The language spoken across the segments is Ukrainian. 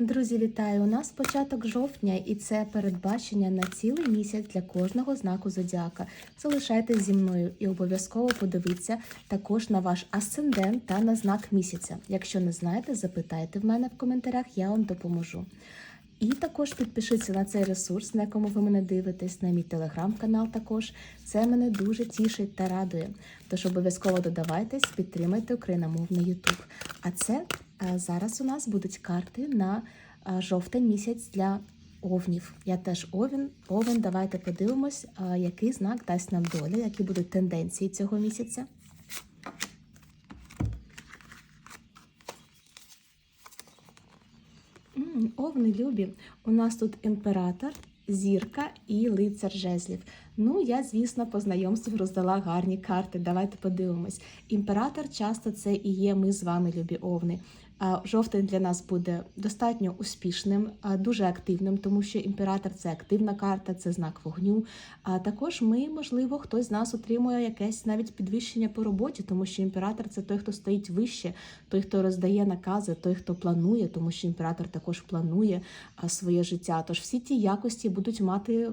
Друзі, вітаю! У нас початок жовтня, і це передбачення на цілий місяць для кожного знаку зодіака. Залишайтесь зі мною і обов'язково подивіться також на ваш асцендент та на знак місяця. Якщо не знаєте, запитайте в мене в коментарях, я вам допоможу. І також підпишіться на цей ресурс, на якому ви мене дивитесь, на мій телеграм-канал. Також це мене дуже тішить та радує. Тож обов'язково додавайтесь, підтримайте україномовний Ютуб. А це зараз у нас будуть карти на е, жовтень місяць для овнів. Я теж овін. Овен, давайте подивимось, е, який знак дасть нам доля, які будуть тенденції цього місяця. Овни любі. У нас тут імператор, зірка і лицар жезлів. Ну, я, звісно, по знайомству роздала гарні карти. Давайте подивимось. Імператор часто це і є ми з вами, любі овни. Жовтень для нас буде достатньо успішним, дуже активним, тому що імператор це активна карта, це знак вогню. А також ми, можливо, хтось з нас отримує якесь навіть підвищення по роботі, тому що імператор це той, хто стоїть вище, той, хто роздає накази, той, хто планує, тому що імператор також планує своє життя. Тож всі ті якості будуть мати.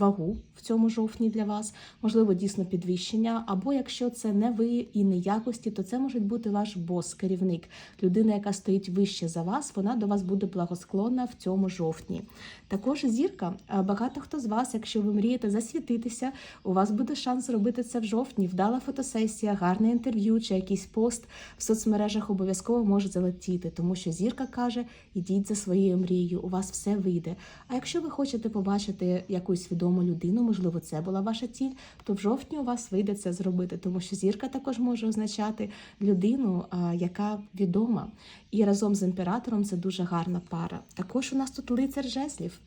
Вагу в цьому жовтні для вас, можливо, дійсно підвищення. Або якщо це не ви і не якості, то це може бути ваш бос, керівник, людина, яка стоїть вище за вас, вона до вас буде благосклонна в цьому жовтні. Також зірка. Багато хто з вас, якщо ви мрієте засвітитися, у вас буде шанс зробити це в жовтні. Вдала фотосесія, гарне інтерв'ю чи якийсь пост в соцмережах обов'язково може залетіти, тому що зірка каже: ідіть за своєю мрією, у вас все вийде. А якщо ви хочете побачити якусь відому людину, можливо, це була ваша ціль, то в жовтні у вас вийде це зробити, тому що зірка також може означати людину, яка відома. І разом з імператором це дуже гарна пара. Також у нас тут лицар жезлів.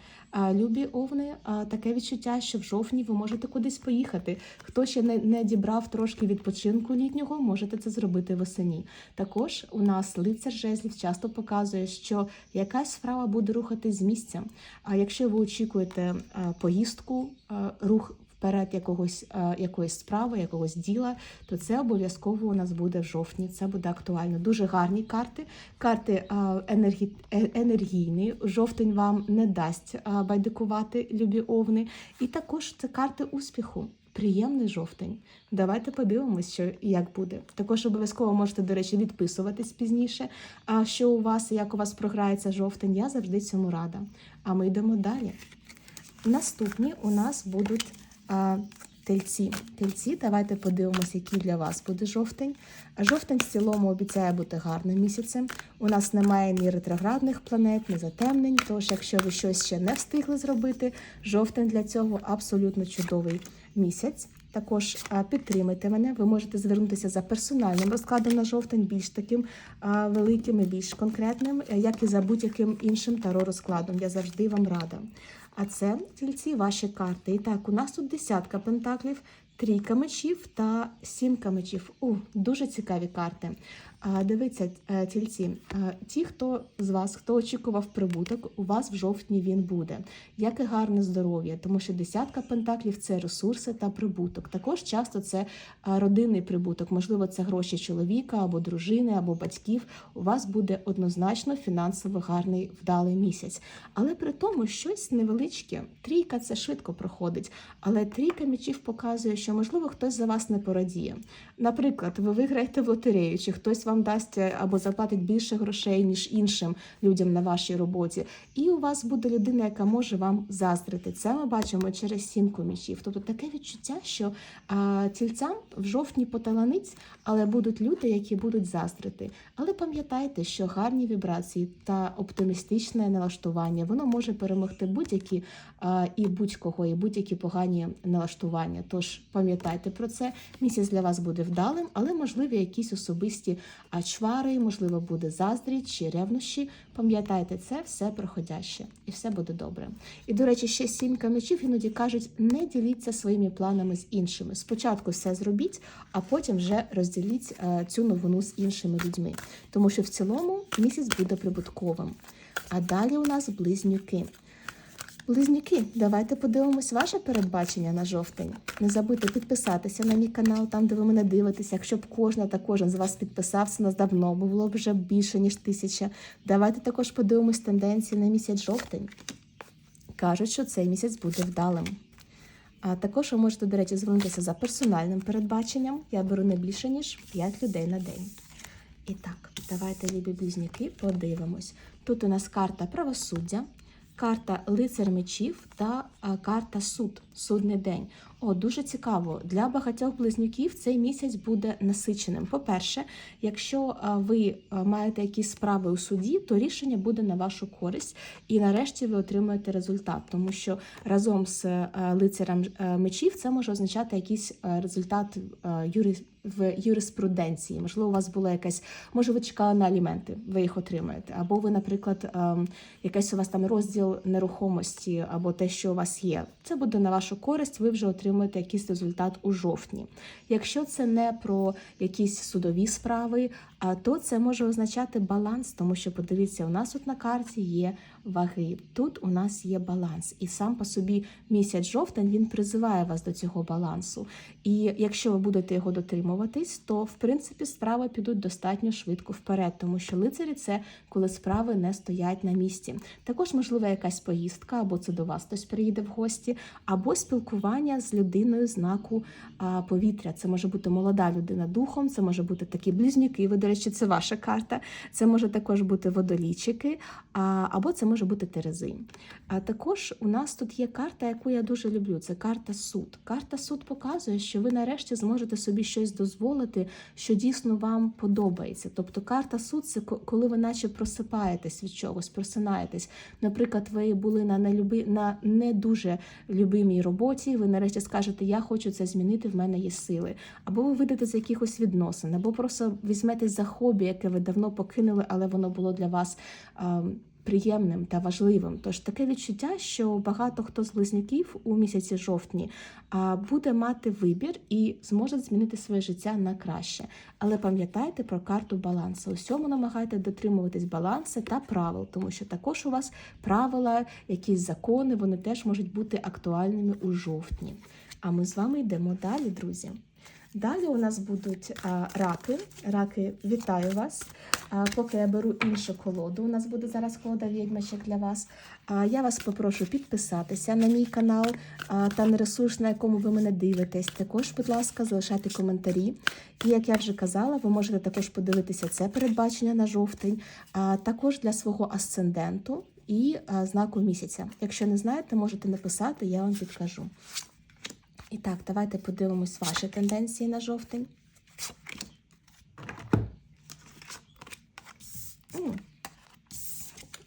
Любі овни, таке відчуття, що в жовтні ви можете кудись поїхати. Хто ще не, не дібрав трошки відпочинку літнього, можете це зробити восені. Також у нас лицар жезлів часто показує, що якась справа буде рухатись з місця. А якщо ви очікуєте поїздку, а, рух вперед якогось е, якоїсь справи, якогось діла, то це обов'язково у нас буде в жовтні. Це буде актуально. Дуже гарні карти. Карти е, енергі... е, енергійні. Жовтень вам не дасть е, байдикувати любі овни. І також це карти успіху. Приємний жовтень. Давайте подивимось, що як буде. Також обов'язково можете, до речі, відписуватись пізніше. А що у вас, як у вас програється жовтень, я завжди цьому рада. А ми йдемо далі. Наступні у нас будуть а, тельці. Тельці, давайте подивимося, який для вас буде жовтень. Жовтень в цілому обіцяє бути гарним місяцем. У нас немає ні ретроградних планет, ні затемнень. Тож, якщо ви щось ще не встигли зробити, жовтень для цього абсолютно чудовий місяць. Також підтримайте мене. Ви можете звернутися за персональним розкладом на жовтень, більш таким великим і більш конкретним, як і за будь-яким іншим таро розкладом. Я завжди вам рада. А це тільці ваші карти. І так, у нас тут десятка пентаклів, трійка мечів та сімка мечів. У, дуже цікаві карти. Дивіться, е, тільці, е, ті, хто з вас, хто очікував прибуток, у вас в жовтні він буде. Як і гарне здоров'я, тому що десятка пентаклів це ресурси та прибуток. Також часто це е, родинний прибуток, можливо, це гроші чоловіка або дружини, або батьків. У вас буде однозначно фінансово гарний вдалий місяць. Але при тому щось невеличке. Трійка це швидко проходить. Але трійка мечів показує, що можливо хтось за вас не порадіє. Наприклад, ви виграєте в лотерею, чи хтось вам дасть е, або заплатить більше грошей, ніж іншим людям на вашій роботі. І у вас буде людина, яка може вам заздрити. Це ми бачимо через сімку мечів. Тобто таке відчуття, що а, тільцям в жовтні поталанить, але будуть люди, які будуть заздрити. Але пам'ятайте, що гарні вібрації та оптимістичне налаштування воно може перемогти будь-які і будь-кого, і будь-які погані налаштування. Тож пам'ятайте про це. Місяць для вас буде вдалим, але можливі якісь особисті чвари, можливо, буде заздрість чи ревнощі. Пам'ятайте, це все проходяще і все буде добре. І, до речі, ще сімка мечів іноді кажуть, не діліться своїми планами з іншими. Спочатку все зробіть, а потім вже розділіть е, цю новину з іншими людьми. Тому що в цілому місяць буде прибутковим. А далі у нас близнюки. Близнюки, давайте подивимось ваше передбачення на жовтень. Не забудьте підписатися на мій канал, там, де ви мене дивитеся. Якщо б кожна та кожен з вас підписався, нас давно було б вже більше, ніж тисяча. Давайте також подивимось тенденції на місяць жовтень. Кажуть, що цей місяць буде вдалим. А також ви можете, до речі, звернутися за персональним передбаченням. Я беру не більше, ніж 5 людей на день. І так, давайте, любі близнюки, подивимось. Тут у нас карта правосуддя, карта лицар мечів та карта суд, судний день. О, дуже цікаво. Для багатьох близнюків цей місяць буде насиченим. По-перше, якщо ви маєте якісь справи у суді, то рішення буде на вашу користь, і нарешті ви отримаєте результат, тому що разом з е, лицарем е, мечів це може означати якийсь е, результат е, юрис в юриспруденції. Можливо, у вас була якась, може, ви чекали на аліменти, ви їх отримаєте. Або ви, наприклад, ем, якийсь у вас там розділ нерухомості, або те, що у вас є. Це буде на вашу користь, ви вже отримуєте якийсь результат у жовтні. Якщо це не про якісь судові справи, а то це може означати баланс, тому що подивіться, у нас тут на карті є ваги. Тут у нас є баланс, і сам по собі місяць жовтень він призиває вас до цього балансу. І якщо ви будете його дотримуватись, то в принципі справи підуть достатньо швидко вперед, тому що лицарі це коли справи не стоять на місці. Також можлива якась поїздка, або це до вас хтось приїде в гості, або спілкування з людиною знаку повітря. Це може бути молода людина духом, це може бути такі близнюки. Ви, до речі, це ваша карта. Це може також бути водолічики, або це може бути терези. А також у нас тут є карта, яку я дуже люблю. Це карта суд. Карта суд показує, що ви нарешті зможете собі щось дозволити, що дійсно вам подобається. Тобто карта суд це коли ви наче просипаєтесь від чогось, просинаєтесь. Наприклад, ви були на не, люби, на не дуже любимій роботі. Ви нарешті скажете, я хочу це змінити, в мене є сили. Або ви вийдете з якихось відносин, або просто візьметесь за хобі, яке ви давно покинули, але воно було для вас. ем, Приємним та важливим, тож таке відчуття, що багато хто з близнюків у місяці жовтні буде мати вибір і зможе змінити своє життя на краще. Але пам'ятайте про карту балансу. Усьому намагайте дотримуватись балансу та правил, тому що також у вас правила, якісь закони, вони теж можуть бути актуальними у жовтні. А ми з вами йдемо далі, друзі. Далі у нас будуть раки. Раки, вітаю вас. Поки я беру іншу колоду, у нас буде зараз колода відьмачок для вас. Я вас попрошу підписатися на мій канал та на ресурс, на якому ви мене дивитесь. Також, будь ласка, залишайте коментарі. І як я вже казала, ви можете також подивитися це передбачення на жовтень, а також для свого асценденту і знаку місяця. Якщо не знаєте, можете написати, я вам підкажу. І так, давайте подивимось ваші тенденції на жовтень.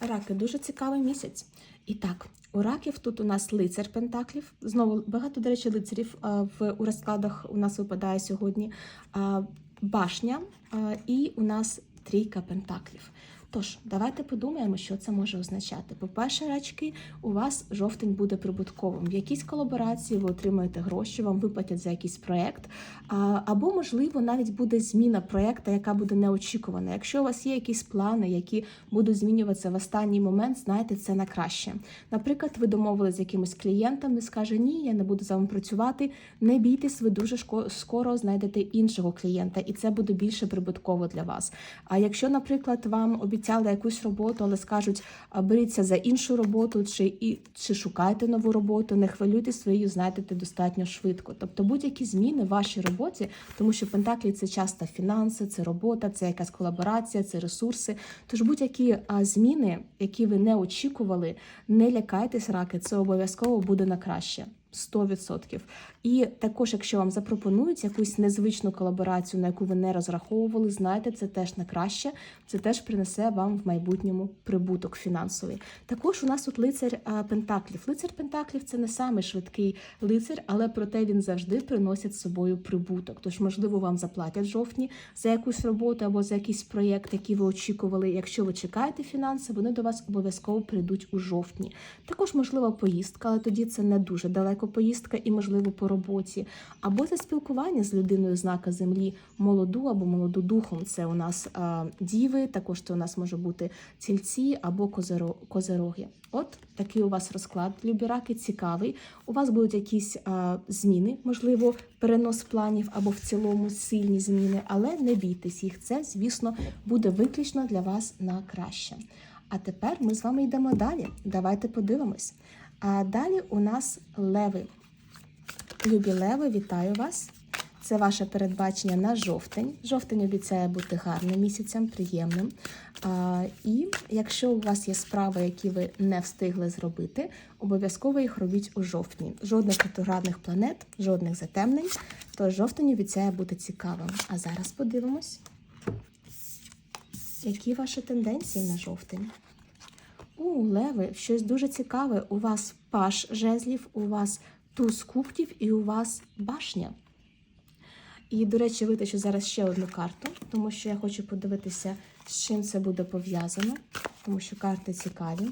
Раки дуже цікавий місяць. І так, у раків тут у нас лицар Пентаклів. Знову багато, до речі, лицарів в у розкладах у нас випадає сьогодні. Башня і у нас трійка Пентаклів. Тож, давайте подумаємо, що це може означати. По-перше, рачки, у вас жовтень буде прибутковим. В якійсь колаборації ви отримаєте гроші, вам виплатять за якийсь проєкт, або, можливо, навіть буде зміна проєкту, яка буде неочікувана. Якщо у вас є якісь плани, які будуть змінюватися в останній момент, знайте це на краще. Наприклад, ви домовились з якимось клієнтом, і скаже, ні, я не буду з вами працювати. Не бійтесь, ви дуже скоро знайдете іншого клієнта, і це буде більше прибутково для вас. А якщо, наприклад, вам обіцяли якусь роботу, але скажуть, беріться за іншу роботу, чи і чи шукайте нову роботу, не хвилюйтесь, ви її знайдете достатньо швидко. Тобто будь-які зміни в вашій роботі, тому що Пентаклі це часто фінанси, це робота, це якась колаборація, це ресурси. Тож будь-які зміни, які ви не очікували, не лякайтесь раки, це обов'язково буде на краще. 100%. І також, якщо вам запропонують якусь незвичну колаборацію, на яку ви не розраховували, знайте, це теж на краще, це теж принесе вам в майбутньому прибуток фінансовий. Також у нас тут лицар Пентаклів. Лицар Пентаклів це не самий швидкий лицар, але проте він завжди приносить з собою прибуток. Тож, можливо, вам заплатять в жовтні за якусь роботу або за якийсь проєкт, який ви очікували. Якщо ви чекаєте фінанси, вони до вас обов'язково прийдуть у жовтні. Також можлива поїздка, але тоді це не дуже далеко поїздка і, можливо, по роботі, або це спілкування з людиною знака землі, молоду або молоду духом. Це у нас а, діви, також це у нас може бути тільці або козироги. От такий у вас розклад, любі раки, цікавий. У вас будуть якісь а, зміни, можливо, перенос планів або в цілому сильні зміни, але не бійтесь їх. Це, звісно, буде виключно для вас на краще. А тепер ми з вами йдемо далі. Давайте подивимось. А далі у нас леви. Любі леви, вітаю вас. Це ваше передбачення на жовтень. Жовтень обіцяє бути гарним місяцем, приємним. А, і якщо у вас є справи, які ви не встигли зробити, обов'язково їх робіть у жовтні. Жодних ретроградних планет, жодних затемнень. Тож жовтень обіцяє бути цікавим. А зараз подивимось, які ваші тенденції на жовтень. У леви щось дуже цікаве. У вас паш жезлів, у вас туз кубків і у вас башня. І, до речі, витащу зараз ще одну карту, тому що я хочу подивитися, з чим це буде пов'язано, тому що карти цікаві.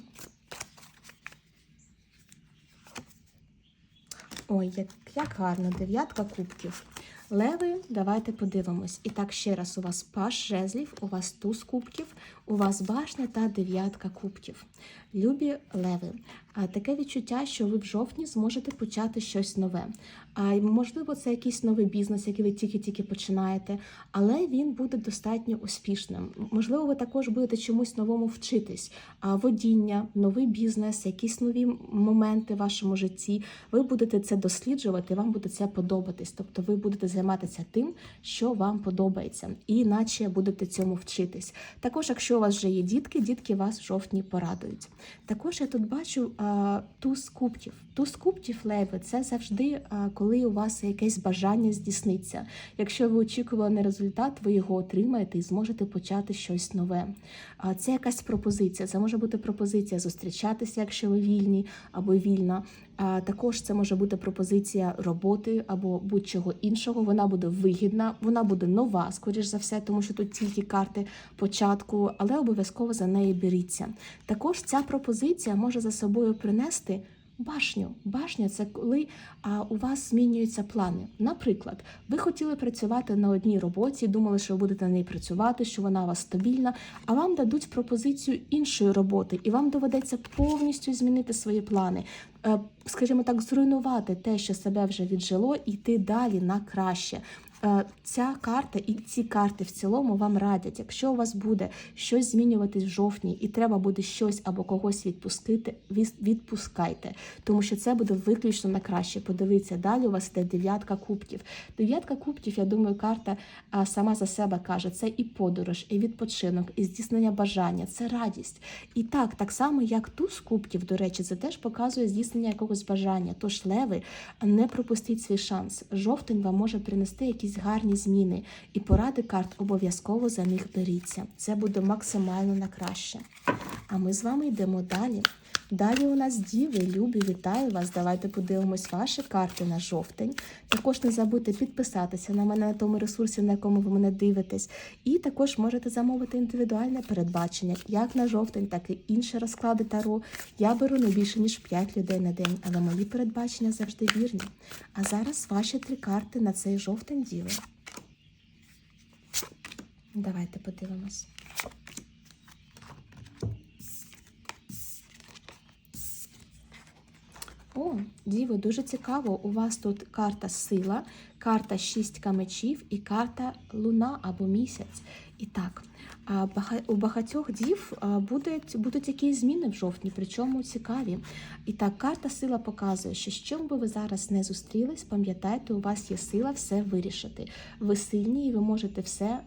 Ой, як, як гарно, дев'ятка кубків. Леви, давайте подивимось. І так, ще раз, у вас паш жезлів, у вас туз кубків, у вас башня та дев'ятка кубків. Любі леви, таке відчуття, що ви в жовтні зможете почати щось нове. Можливо, це якийсь новий бізнес, який ви тільки-тільки починаєте, але він буде достатньо успішним. Можливо, ви також будете чомусь новому вчитись. А водіння, новий бізнес, якісь нові моменти в вашому житті. Ви будете це досліджувати, вам буде це подобатись. Тобто ви будете займатися тим, що вам подобається, і іначе будете цьому вчитись. Також, якщо у вас вже є дітки, дітки вас в жовтні порадують. Також я тут бачу туз кубків. Туз кубків леви це завжди, а, коли у вас якесь бажання здійсниться. Якщо ви очікували на результат, ви його отримаєте і зможете почати щось нове. А це якась пропозиція. Це може бути пропозиція зустрічатися, якщо ви вільні або вільна. А також це може бути пропозиція роботи або будь-чого іншого. Вона буде вигідна, вона буде нова, скоріш за все, тому що тут тільки карти початку, але обов'язково за неї беріться. Також ця пропозиція може за собою принести. Башню. Башня це коли а, у вас змінюються плани. Наприклад, ви хотіли працювати на одній роботі, думали, що ви будете на ній працювати, що вона у вас стабільна, а вам дадуть пропозицію іншої роботи, і вам доведеться повністю змінити свої плани. Е, Скажімо так, зруйнувати те, що себе вже віджило, і йти далі на краще. Е, Ця карта і ці карти в цілому вам радять, якщо у вас буде щось змінюватись в жовтні, і треба буде щось або когось відпустити, відпускайте, тому що це буде виключно на краще. Подивіться, далі у вас йде дев'ятка кубків. Дев'ятка кубків, я думаю, карта сама за себе каже: це і подорож, і відпочинок, і здійснення бажання, це радість. І так, так само, як туз кубків, до речі, це теж показує здійснення якогось бажання. Тож, леви, не пропустіть свій шанс. Жовтень вам може принести якісь гарні зміни, і поради карт обов'язково за них беріться. Це буде максимально на краще. А ми з вами йдемо далі. Далі у нас діви, любі, вітаю вас. Давайте подивимось ваші карти на жовтень. Також не забудьте підписатися на мене на тому ресурсі, на якому ви мене дивитесь. І також можете замовити індивідуальне передбачення, як на жовтень, так і інші розклади таро. Я беру не більше ніж 5 людей на день, але мої передбачення завжди вірні. А зараз ваші три карти на цей жовтень діви. Давайте подивимось. О, діво, дуже цікаво. У вас тут карта сила, карта шістка мечів і карта луна або місяць. І так, у багатьох дів будуть, будуть якісь зміни в жовтні, причому цікаві. І так, карта сила показує, що з чим би ви зараз не зустрілись, пам'ятайте, у вас є сила все вирішити. Ви сильні і ви можете все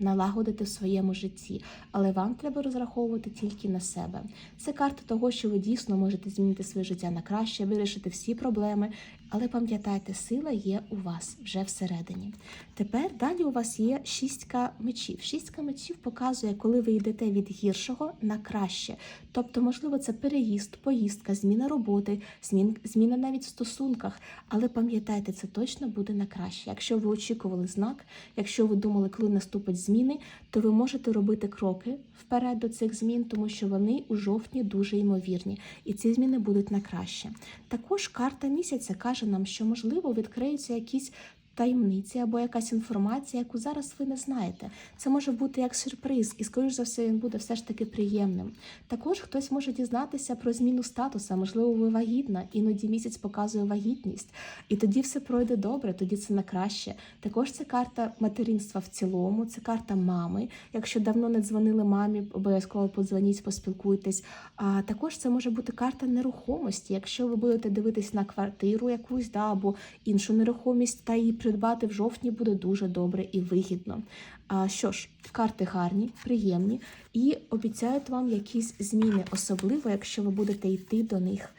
налагодити в своєму житті, але вам треба розраховувати тільки на себе. Це карта того, що ви дійсно можете змінити своє життя на краще, вирішити всі проблеми Але пам'ятайте, сила є у вас вже всередині. Тепер далі у вас є шістка мечів. Шістка мечів показує, коли ви йдете від гіршого на краще. Тобто, можливо, це переїзд, поїздка, зміна роботи, змін, зміна навіть в стосунках. Але пам'ятайте, це точно буде на краще. Якщо ви очікували знак, якщо ви думали, коли наступять зміни, то ви можете робити кроки вперед до цих змін, тому що вони у жовтні дуже ймовірні, і ці зміни будуть на краще. Також карта місяця каже нам, що можливо відкриються якісь. Таємниці або якась інформація, яку зараз ви не знаєте. Це може бути як сюрприз, і, скоріш за все, він буде все ж таки приємним. Також хтось може дізнатися про зміну статуса, можливо, ви вагітна, іноді місяць показує вагітність, і тоді все пройде добре, тоді це на краще. Також це карта материнства в цілому, це карта мами. Якщо давно не дзвонили мамі, обов'язково подзвоніть, поспілкуйтесь. А також це може бути карта нерухомості. Якщо ви будете дивитись на квартиру якусь, да, або іншу нерухомість, та її придбати в жовтні буде дуже добре і вигідно. А що ж, карти гарні, приємні і обіцяють вам якісь зміни, особливо якщо ви будете йти до них.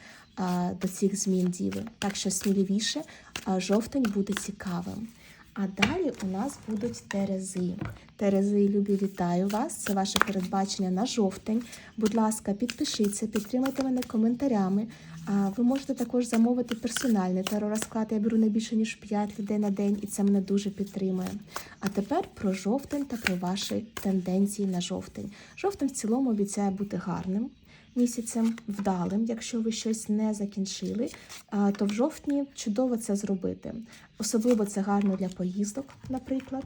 До цих змін діви. Так що сміливіше, жовтень буде цікавим. А далі у нас будуть терези. Терези, любі, вітаю вас! Це ваше передбачення на жовтень. Будь ласка, підпишіться, підтримайте мене коментарями. Ви можете також замовити персональний теророзклад. Я беру не більше ніж 5 людей на день, і це мене дуже підтримує. А тепер про жовтень та про ваші тенденції на жовтень. Жовтень в цілому обіцяє бути гарним. Місяцем вдалим, якщо ви щось не закінчили, то в жовтні чудово це зробити. Особливо це гарно для поїздок, наприклад,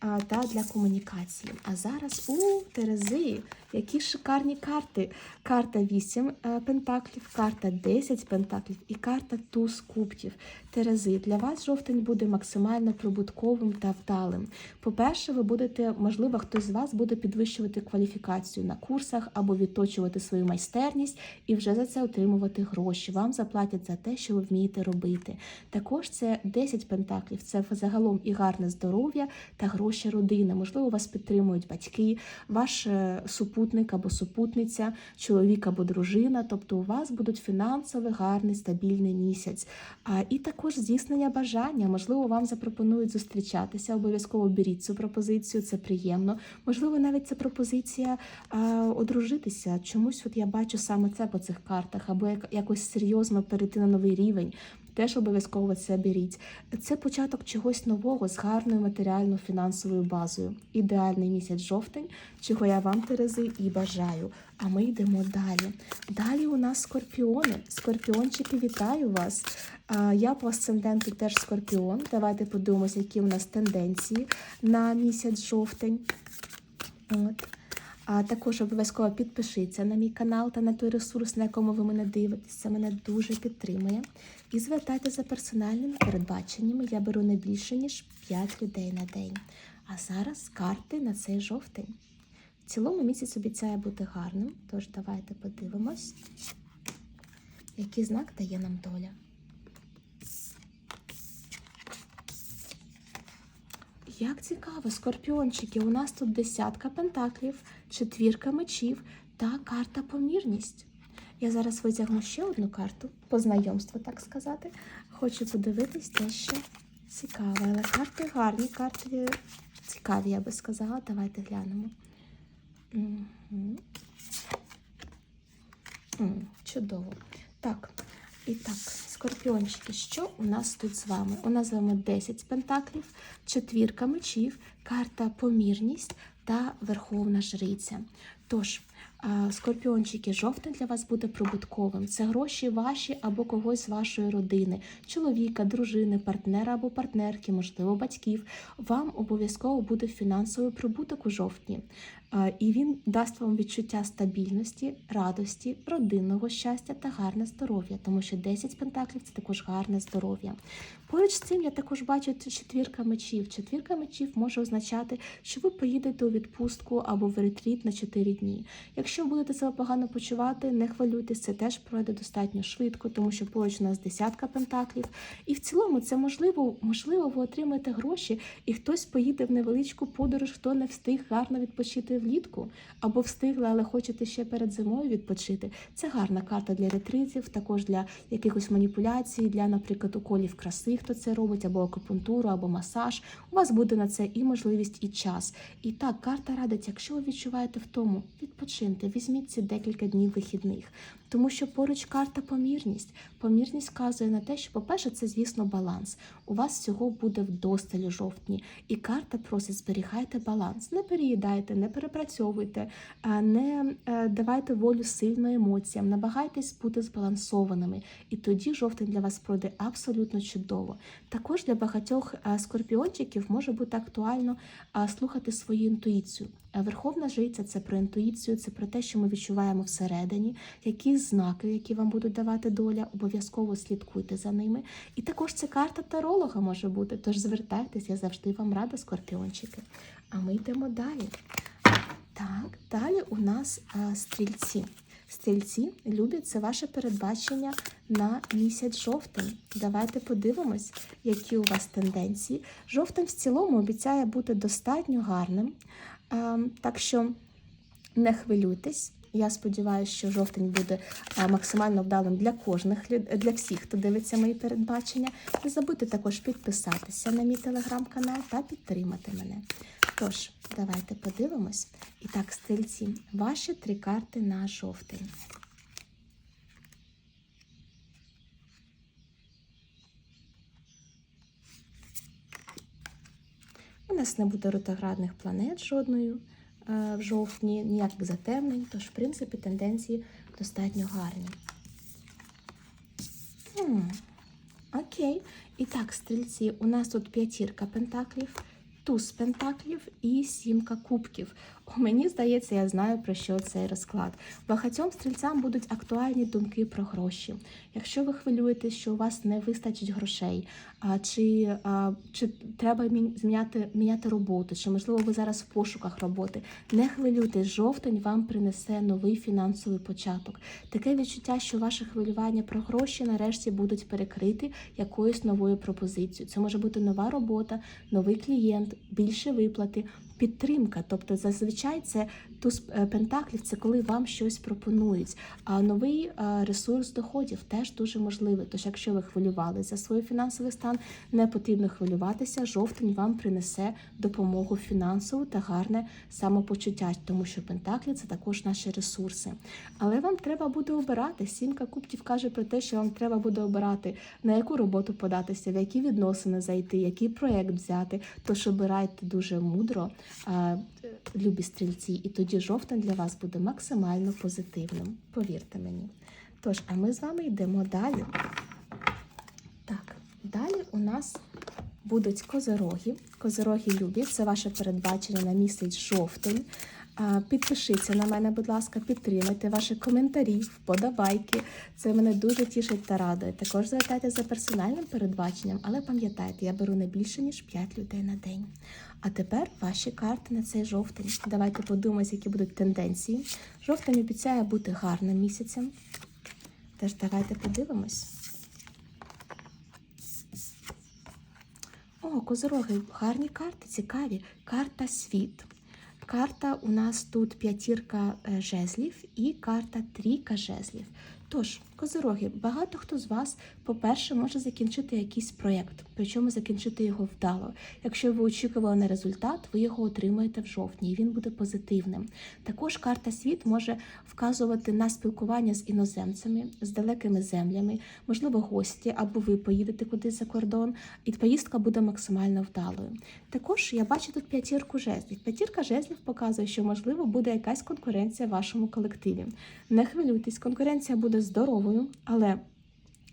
та для комунікації. А зараз у Терези, які шикарні карти. Карта 8 е, пентаклів, карта 10 пентаклів і карта туз кубків. Терези, для вас жовтень буде максимально прибутковим та вдалим. По-перше, ви будете, можливо, хтось з вас буде підвищувати кваліфікацію на курсах або відточувати свою майстерність і вже за це отримувати гроші. Вам заплатять за те, що ви вмієте робити. Також це 10 пентаклів, це загалом і гарне здоров'я та гроші родини. Можливо, вас підтримують батьки, ваш е, супутник або супутниця, чоловік або дружина. Тобто у вас будуть фінансовий, гарний, стабільний місяць. А, і також здійснення бажання. Можливо, вам запропонують зустрічатися. Обов'язково беріть цю пропозицію, це приємно. Можливо, навіть це пропозиція е, одружитися. Чомусь от я бачу саме це по цих картах, або як, якось серйозно перейти на новий рівень. Теж обов'язково це беріть. Це початок чогось нового з гарною матеріально-фінансовою базою. Ідеальний місяць жовтень, чого я вам, Терези, і бажаю. А ми йдемо далі. Далі у нас скорпіони. Скорпіончики, вітаю вас. Я по асценденту теж скорпіон. Давайте подивимося, які у нас тенденції на місяць жовтень. От. А також обов'язково підпишіться на мій канал та на той ресурс, на якому ви мене дивитесь. Це мене дуже підтримує. І звертайте за персональними передбаченнями. Я беру не більше, ніж 5 людей на день. А зараз карти на цей жовтень. В цілому місяць обіцяє бути гарним, тож давайте подивимось, який знак дає нам доля. Як цікаво, скорпіончики, у нас тут десятка пентаклів, четвірка мечів та карта помірність. Я зараз витягну ще одну карту, по знайомству, так сказати. Хочу подивитись те, що цікаве. Але карти гарні, карти цікаві, я би сказала. Давайте глянемо. Угу. Чудово. Так, і так, скорпіончики, що у нас тут з вами? У нас з вами 10 пентаклів, четвірка мечів, карта помірність та верховна жриця. Тож, скорпіончики, жовтень для вас буде прибутковим. Це гроші ваші або когось з вашої родини, чоловіка, дружини, партнера або партнерки, можливо, батьків. Вам обов'язково буде фінансовий прибуток у жовтні. А, І він дасть вам відчуття стабільності, радості, родинного щастя та гарне здоров'я, тому що 10 пентаклів це також гарне здоров'я. Поруч з цим я також бачу четвірка мечів. Четвірка мечів може означати, що ви поїдете у відпустку або в ретріт на 4 дні. Якщо будете себе погано почувати, не хвилюйтесь, це теж пройде достатньо швидко, тому що поруч у нас десятка пентаклів. І в цілому це можливо, можливо, ви отримаєте гроші, і хтось поїде в невеличку подорож, хто не встиг гарно відпочити влітку, або встигли, але хочете ще перед зимою відпочити. Це гарна карта для ретритів, також для якихось маніпуляцій, для, наприклад, уколів краси, хто це робить, або акупунктуру, або масаж. У вас буде на це і можливість, і час. І так, карта радить, якщо ви відчуваєте втому, відпочиньте, візьміть ці декілька днів вихідних. Тому що поруч карта помірність. Помірність вказує на те, що, по-перше, це, звісно, баланс. У вас всього буде вдосталь у жовтні. І карта просить зберігайте баланс. Не переїдайте, не перепрацьовуйте, не е, давайте волю сильно емоціям, намагайтесь бути збалансованими. І тоді жовтень для вас пройде абсолютно чудово. Також для багатьох е, скорпіончиків може бути актуально е, слухати свою інтуїцію. Е, Верховна жриця це про інтуїцію, це про те, що ми відчуваємо всередині, які знаки, які вам будуть давати доля, обов'язково слідкуйте за ними. І також це карта таролога може бути. Тож звертайтесь, я завжди вам рада, скорпіончики. А ми йдемо далі. Так, далі у нас а, стрільці. Стрільці, любі, це ваше передбачення на місяць жовтень. Давайте подивимось, які у вас тенденції. Жовтень в цілому обіцяє бути достатньо гарним. А, так що не хвилюйтесь. Я сподіваюся, що жовтень буде максимально вдалим для кожних для всіх, хто дивиться мої передбачення. Не забудьте також підписатися на мій телеграм-канал та підтримати мене. Тож, давайте подивимось. І так, стрільці, ваші три карти на жовтень. У нас не буде ретроградних планет жодною в жовтні, ніяких затемнень, тож, в принципі, тенденції достатньо гарні. Хм, окей. І так, стрільці, у нас тут п'ятірка пентаклів, туз пентаклів і сімка кубків. Мені здається, я знаю про що цей розклад. Багатьом стрільцям будуть актуальні думки про гроші. Якщо ви хвилюєтесь, що у вас не вистачить грошей, а, чи, а, чи треба мі- зміняти, міняти роботу, чи можливо ви зараз в пошуках роботи, не хвилюйтесь, жовтень вам принесе новий фінансовий початок. Таке відчуття, що ваші хвилювання про гроші нарешті будуть перекриті якоюсь новою пропозицією. Це може бути нова робота, новий клієнт, більше виплати. Підтримка, тобто зазвичай це туз е, пентаклів, це коли вам щось пропонують. А новий е, ресурс доходів теж дуже можливий. Тож, якщо ви хвилювали за свій фінансовий стан, не потрібно хвилюватися. Жовтень вам принесе допомогу фінансову та гарне самопочуття, тому що пентаклі це також наші ресурси. Але вам треба буде обирати. Сімка кубків каже про те, що вам треба буде обирати на яку роботу податися, в які відносини зайти, який проєкт взяти. Тож обирайте дуже мудро, любі стрільці, і тоді жовтень для вас буде максимально позитивним. Повірте мені. Тож, а ми з вами йдемо далі. Так, далі у нас будуть козороги. Козороги любі, це ваше передбачення на місяць жовтень. Підпишіться на мене, будь ласка, підтримайте ваші коментарі, вподобайки. Це мене дуже тішить та радує. Також звертайтеся за персональним передбаченням, але пам'ятайте, я беру не більше, ніж 5 людей на день. А тепер ваші карти на цей жовтень. Давайте подумаємо, які будуть тенденції. Жовтень обіцяє бути гарним місяцем. Теж давайте подивимось. О, козороги, гарні карти, цікаві. Карта світ. Карта у нас тут п'ятірка е, жезлів і карта трійка жезлів. Тож, козороги, багато хто з вас, по-перше, може закінчити якийсь проєкт, причому закінчити його вдало. Якщо ви очікували на результат, ви його отримаєте в жовтні, і він буде позитивним. Також карта світ може вказувати на спілкування з іноземцями, з далекими землями, можливо, гості, або ви поїдете кудись за кордон, і поїздка буде максимально вдалою. Також я бачу тут п'ятірку жезлів. П'ятірка жезлів показує, що можливо буде якась конкуренція в вашому колективі. Не хвилюйтесь, конкуренція буде здоровою, але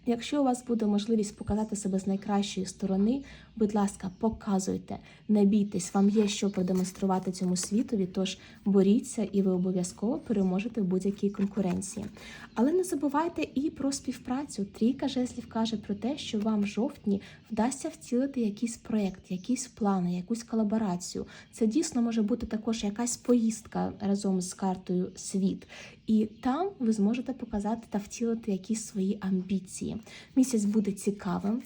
Якщо у вас буде можливість показати себе з найкращої сторони, будь ласка, показуйте, не бійтесь, вам є що продемонструвати цьому світові, тож боріться і ви обов'язково переможете в будь-якій конкуренції. Але не забувайте і про співпрацю. Трійка жезлів каже про те, що вам в жовтні вдасться втілити якийсь проєкт, якісь плани, якусь колаборацію. Це дійсно може бути також якась поїздка разом з картою світ. І там ви зможете показати та втілити якісь свої амбіції. Місяць буде цікавим,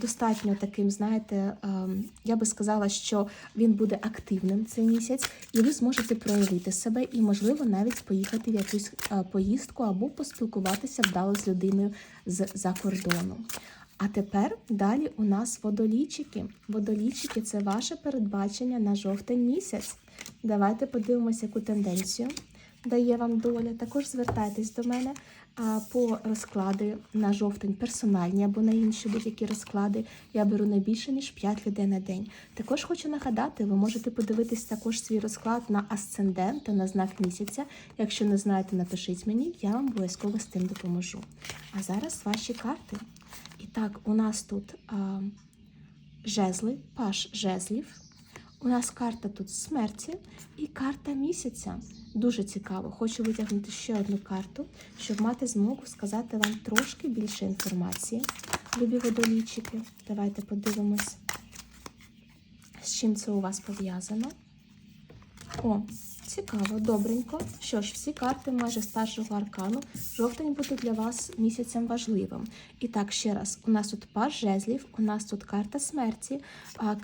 достатньо таким, знаєте, ем, я би сказала, що він буде активним цей місяць, і ви зможете проявити себе і, можливо, навіть поїхати в якусь е, поїздку або поспілкуватися вдало з людиною з-за кордону. А тепер далі у нас водолічики. Водолічики це ваше передбачення на жовтень місяць. Давайте подивимося, яку тенденцію дає вам доля. Також звертайтесь до мене по розклади на жовтень персональні або на інші будь-які розклади. Я беру не більше, ніж 5 людей на день. Також хочу нагадати, ви можете подивитись також свій розклад на асцендент та на знак місяця. Якщо не знаєте, напишіть мені, я вам обов'язково з тим допоможу. А зараз ваші карти. І так, у нас тут а, жезли, паш жезлів. У нас карта тут смерті і карта місяця. Дуже цікаво. Хочу витягнути ще одну карту, щоб мати змогу сказати вам трошки більше інформації. Любі водолійчики. Давайте подивимось, з чим це у вас пов'язано. О, цікаво, добренько. Що ж, всі карти майже старшого аркану. Жовтень буде для вас місяцем важливим. І так, ще раз, у нас тут пар жезлів, у нас тут карта смерті,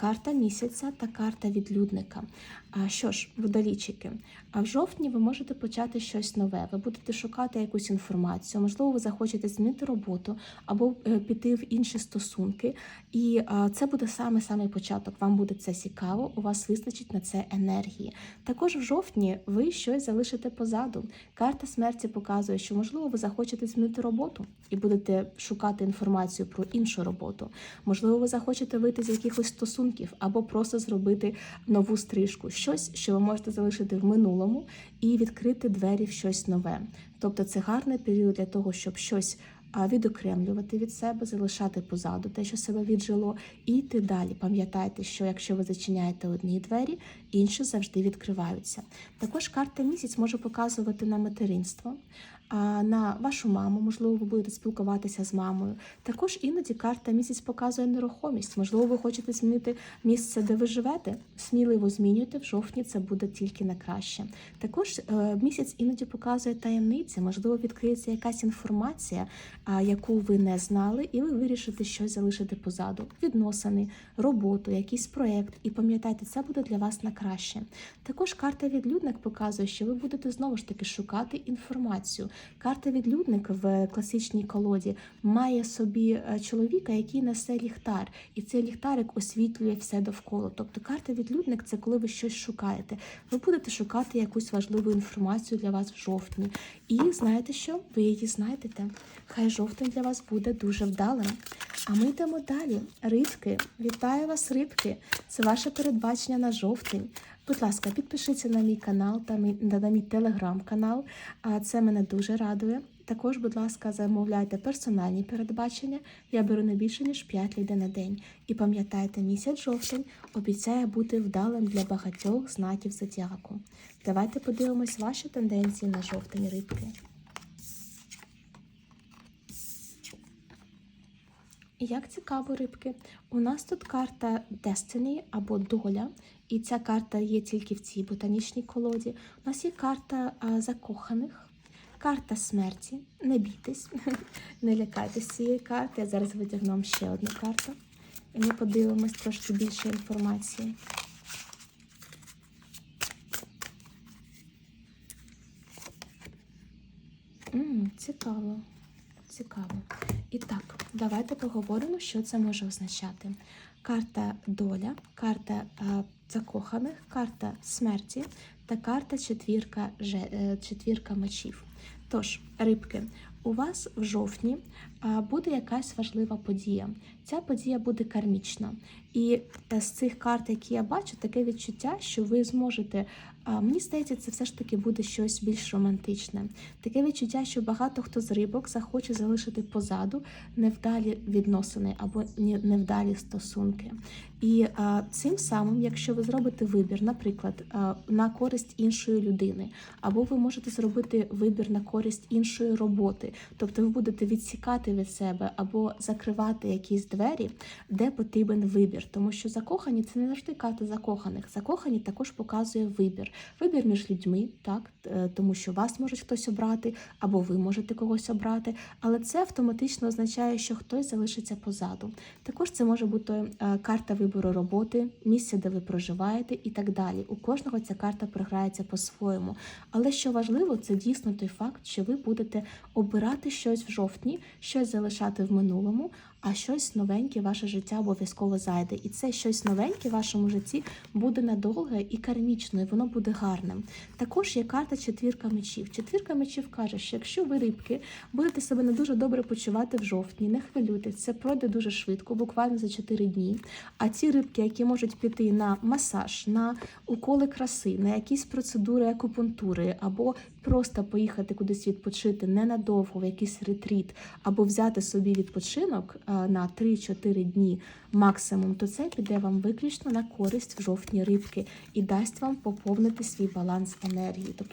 карта місяця та карта відлюдника. А що ж, водолічики, а в жовтні ви можете почати щось нове. Ви будете шукати якусь інформацію. Можливо, ви захочете змінити роботу або е, піти в інші стосунки. І це буде саме самий початок. Вам буде це цікаво, у вас вистачить на це енергії. Також в жовтні ви щось залишите позаду. Карта смерті показує, що можливо ви захочете змінити роботу і будете шукати інформацію про іншу роботу. Можливо, ви захочете вийти з якихось стосунків або просто зробити нову стрижку, щось, що ви можете залишити в минулому і відкрити двері в щось нове. Тобто це гарний період для того, щоб щось відокремлювати від себе, залишати позаду те, що себе віджило, і йти далі. Пам'ятайте, що якщо ви зачиняєте одні двері, інші завжди відкриваються. Також карта місяць може показувати на материнство. На вашу маму, можливо, ви будете спілкуватися з мамою. Також іноді карта місяць показує нерухомість. Можливо, ви хочете змінити місце, де ви живете. Сміливо змінюйте в жовтні, це буде тільки на краще. Також е, місяць іноді показує таємниці, можливо, відкриється якась інформація, яку ви не знали, і ви вирішите щось залишити позаду. Відносини, роботу, якийсь проєкт. І пам'ятайте, це буде для вас на краще. Також карта відлюдник показує, що ви будете знову ж таки шукати інформацію. Карта відлюдник в класичній колоді має собі е, чоловіка, який несе ліхтар, і цей ліхтарик освітлює все довкола. Тобто карта відлюдник це коли ви щось шукаєте. Ви будете шукати якусь важливу інформацію для вас в жовтні. І знаєте що? Ви її знайдете. Хай жовтень для вас буде дуже вдалим. А ми йдемо далі. Рибки, вітаю вас, рибки! Це ваше передбачення на жовтень. Будь ласка, підпишіться на мій канал та на мій телеграм-канал. А Це мене дуже радує. Також, будь ласка, замовляйте персональні передбачення. Я беру не більше ніж 5 людей на день. І пам'ятайте, місяць жовтень обіцяє бути вдалим для багатьох знаків зодіаку. Давайте подивимось ваші тенденції на жовтень рибки. Як цікаво, рибки, у нас тут карта Destiny або доля, і ця карта є тільки в цій ботанічній колоді. У нас є карта закоханих, карта смерті. Не бійтесь, не лякайтесь цієї карти. Я зараз витягну вам ще одну карту, і ми подивимось трошки більше інформації. Цікаво. Цікаво. І так, давайте поговоримо, що це може означати. Карта доля, карта е, закоханих, карта смерті та карта четвірка, е, четвірка мечів. Тож, рибки, у вас в жовтні а, буде якась важлива подія. Ця подія буде кармічна. І е, з цих карт, які я бачу, таке відчуття, що ви зможете. Мені здається, це все ж таки буде щось більш романтичне. Таке відчуття, що багато хто з рибок захоче залишити позаду невдалі відносини або невдалі стосунки. І а, цим самим, якщо ви зробите вибір, наприклад, а, на користь іншої людини, або ви можете зробити вибір на користь іншої роботи, тобто ви будете відсікати від себе або закривати якісь двері, де потрібен вибір, тому що закохані це не завжди карта закоханих. Закохані також показує вибір. Вибір між людьми, так е, тому що вас може хтось обрати, або ви можете когось обрати, але це автоматично означає, що хтось залишиться позаду. Також це може бути е, карта вибору роботи, місця, де ви проживаєте, і так далі. У кожного ця карта програється по-своєму. Але що важливо, це дійсно той факт, що ви будете обирати щось в жовтні, щось залишати в минулому, а щось новеньке ваше життя обов'язково зайде. І це щось новеньке в вашому житті буде надовге і кармічно, і воно буде гарним. Також є карта четвірка мечів. Четвірка мечів каже, що якщо ви рибки будете себе не дуже добре почувати в жовтні, не хвилюйтесь, це пройде дуже швидко, буквально за 4 дні. А ті рибки, які можуть піти на масаж, на уколи краси, на якісь процедури акупунктури, або просто поїхати кудись відпочити ненадовго в якийсь ретріт, або взяти собі відпочинок е, на 3-4 дні максимум, то це піде вам виключно на користь в жовтні рибки і дасть вам поповнити свій баланс енергії. Тобто